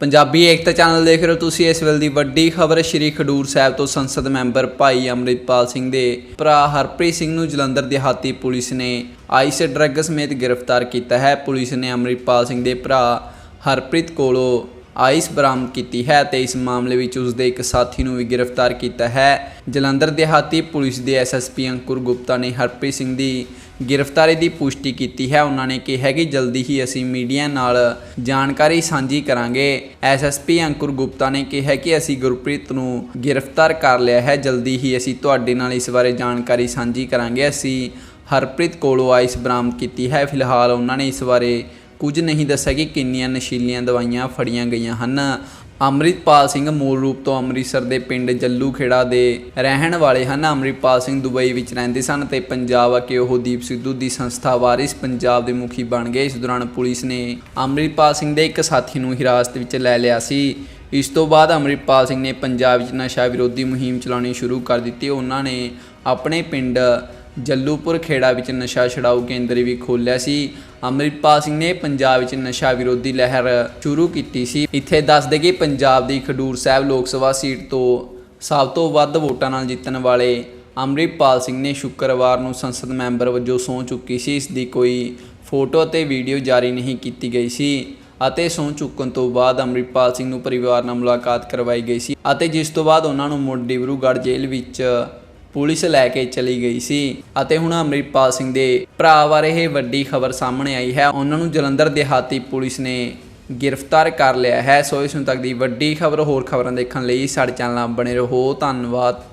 ਪੰਜਾਬੀ ਏਕਤਾ channel ਦੇਖ ਰਹੇ ਹੋ ਤੁਸੀਂ ਇਸ ਵੇਲੇ ਦੀ ਵੱਡੀ ਖਬਰ, ਸ਼੍ਰੀ ਖਡੂਰ ਸਾਹਿਬ ਤੋਂ ਸੰਸਦ ਮੈਂਬਰ ਭਾਈ ਅੰਮ੍ਰਿਤਪਾਲ ਸਿੰਘ ਦੇ ਭਰਾ ਹਰਪ੍ਰੀਤ ਸਿੰਘ ਨੂੰ ਜਲੰਧਰ ਦਿਹਾਤੀ ਪੁਲਿਸ ਨੇ ਆਈਸ ਡਰੱਗ ਸਮੇਤ ਗ੍ਰਿਫਤਾਰ ਕੀਤਾ ਹੈ। ਪੁਲਿਸ ਨੇ ਅੰਮ੍ਰਿਤਪਾਲ ਸਿੰਘ ਦੇ ਭਰਾ ਹਰਪ੍ਰੀਤ ਕੋਲੋਂ ਆਈਸ ਬਰਾਮਦ ਕੀਤੀ ਹੈ ਤੇ ਇਸ ਮਾਮਲੇ ਵਿੱਚ ਉਸ ਦੇ ਇੱਕ ਸਾਥੀ ਨੂੰ ਵੀ ਗ੍ਰਿਫਤਾਰ ਕੀਤਾ ਹੈ। ਜਲੰਧਰ ਦਿਹਾਤੀ ਪੁਲਿਸ ਦੇ ਐਸਐਸਪੀ ਅੰਕੁਰ ਗੁਪਤਾ ਨੇ ਹਰਪ੍ਰੀਤ ਸਿੰਘ ਦੀ ਗ੍ਰਿਫਤਾਰੀ ਦੀ ਪੁਸ਼ਟੀ ਕੀਤੀ ਹੈ। ਉਹਨਾਂ ਨੇ ਕਿਹਾ ਕਿ ਜਲਦੀ ਹੀ ਅਸੀਂ ਮੀਡੀਆ ਨਾਲ ਜਾਣਕਾਰੀ ਸਾਂਝੀ ਕਰਾਂਗੇ। ਐਸਐਸਪੀ ਅੰਕੁਰ ਗੁਪਤਾ ਨੇ ਕਿਹਾ ਕਿ ਅਸੀਂ ਗੁਰਪ੍ਰੀਤ ਨੂੰ ਗ੍ਰਿਫਤਾਰ ਕਰ ਲਿਆ ਹੈ। ਜਲਦੀ ਹੀ ਅਸੀਂ ਤੁਹਾਡੇ ਨਾਲ ਇਸ ਬਾਰੇ ਜਾਣਕਾਰੀ ਸਾਂਝੀ ਕਰਾਂਗੇ। ਅਸੀਂ ਹਰਪ੍ਰੀਤ ਕੋਲੋਂ ਆਈਸ ਬਰਾਮਦ ਕੀਤੀ ਹੈ। ਫਿਲਹਾਲ ਉਹਨਾਂ ਨੇ ਇਸ ਬਾਰੇ ਕੁਝ ਨਹੀਂ ਦੱਸਿਆ ਕਿ ਕਿੰਨੀਆਂ ਨਸ਼ੀਲੀਆਂ ਦਵਾਈਆਂ ਫੜੀਆਂ ਗਈਆਂ ਹਨ। ਅੰਮ੍ਰਿਤਪਾਲ ਸਿੰਘ ਮੂਲ ਰੂਪ ਤੋਂ ਅੰਮ੍ਰਿਤਸਰ ਦੇ ਪਿੰਡ ਜੱਲੂ ਖੇੜਾ ਦੇ ਰਹਿਣ ਵਾਲੇ ਹਨ। ਅੰਮ੍ਰਿਤਪਾਲ ਸਿੰਘ ਦੁਬਈ ਵਿੱਚ ਰਹਿੰਦੇ ਸਨ ਤੇ ਪੰਜਾਬ ਆ ਕੇ ਉਹ ਦੀਪ ਸਿੱਧੂ ਦੀ ਸੰਸਥਾ ਵਾਰਿਸ ਪੰਜਾਬ ਦੇ ਮੁਖੀ ਬਣ ਗਏ। ਇਸ ਦੌਰਾਨ ਪੁਲਿਸ ਨੇ ਅੰਮ੍ਰਿਤਪਾਲ ਸਿੰਘ ਦੇ ਇੱਕ ਸਾਥੀ ਨੂੰ ਹਿਰਾਸਤ ਵਿੱਚ ਲੈ ਲਿਆ ਸੀ। ਇਸ ਤੋਂ ਬਾਅਦ ਅੰਮ੍ਰਿਤਪਾਲ ਸਿੰਘ ਨੇ ਪੰਜਾਬ ਵਿੱਚ ਨਸ਼ਾ ਵਿਰੋਧੀ ਮੁਹਿੰਮ ਚਲਾਉਣੀ ਸ਼ੁਰੂ ਕਰ ਦਿੱਤੀ। ਉਹਨਾਂ ਨੇ ਆਪਣੇ ਪਿੰਡ ਜੱਲੂਪੁਰ ਖੇੜਾ ਵਿੱਚ ਨਸ਼ਾ ਛਡਾਊ ਕੇਂਦਰ ਵੀ ਖੋਲ੍ਹਿਆ ਸੀ। ਅੰਮ੍ਰਿਤਪਾਲ ਸਿੰਘ ਨੇ ਪੰਜਾਬ ਵਿੱਚ ਨਸ਼ਾ ਵਿਰੋਧੀ ਲਹਿਰ ਸ਼ੁਰੂ ਕੀਤੀ ਸੀ। ਇੱਥੇ ਦੱਸਦੇ ਕਿ ਪੰਜਾਬ ਦੀ ਖਡੂਰ ਸਾਹਿਬ ਲੋਕ ਸਭਾ ਸੀਟ ਤੋਂ ਸਭ ਤੋਂ ਵੱਧ ਵੋਟਾਂ ਨਾਲ ਜਿੱਤਣ ਵਾਲੇ ਅੰਮ੍ਰਿਤਪਾਲ ਸਿੰਘ ਨੇ ਸ਼ੁੱਕਰਵਾਰ ਨੂੰ ਸੰਸਦ ਮੈਂਬਰ ਵਜੋਂ ਸਹੁੰ ਚੁੱਕੀ ਸੀ। ਇਸ ਦੀ ਕੋਈ ਫੋਟੋ ਅਤੇ ਵੀਡੀਓ ਜਾਰੀ ਨਹੀਂ ਕੀਤੀ ਗਈ ਸੀ ਅਤੇ ਸਹੁੰ ਚੁੱਕਣ ਤੋਂ ਬਾਅਦ ਅੰਮ੍ਰਿਤਪਾਲ ਸਿੰਘ ਨੂੰ ਪਰਿਵਾਰ ਨਾਲ ਮੁਲਾਕਾਤ ਕਰਵਾਈ ਗਈ ਸੀ ਅਤੇ ਜਿਸ ਤੋਂ ਬਾਅਦ ਉਹਨਾਂ ਨੂੰ ਮੁੜ ਡਿਬਰੂਗੜ੍ਹ ਜੇਲ੍ਹ ਵਿੱਚ ਪੁਲਿਸ ਲੈ ਕੇ ਚਲੀ ਗਈ ਸੀ ਅਤੇ ਹੁਣ ਅੰਮ੍ਰਿਤਪਾਲ ਸਿੰਘ ਦੇ ਭਰਾ ਬਾਰੇ ਇਹ ਵੱਡੀ ਖਬਰ ਸਾਹਮਣੇ ਆਈ ਹੈ। ਉਹਨਾਂ ਨੂੰ ਜਲੰਧਰ ਦਿਹਾਤੀ ਪੁਲਿਸ ਨੇ ਗ੍ਰਿਫਤਾਰ ਕਰ ਲਿਆ ਹੈ। ਸੋ ਇਸ ਨੂੰ ਤੱਕ ਦੀ ਵੱਡੀ ਖਬਰ ਹੋਰ ਖਬਰਾਂ ਦੇਖਣ ਲਈ ਸਾਡੇ ਚੈਨਲ ਨਾਲ ਬਣੇ ਰਹੋ। ਧੰਨਵਾਦ।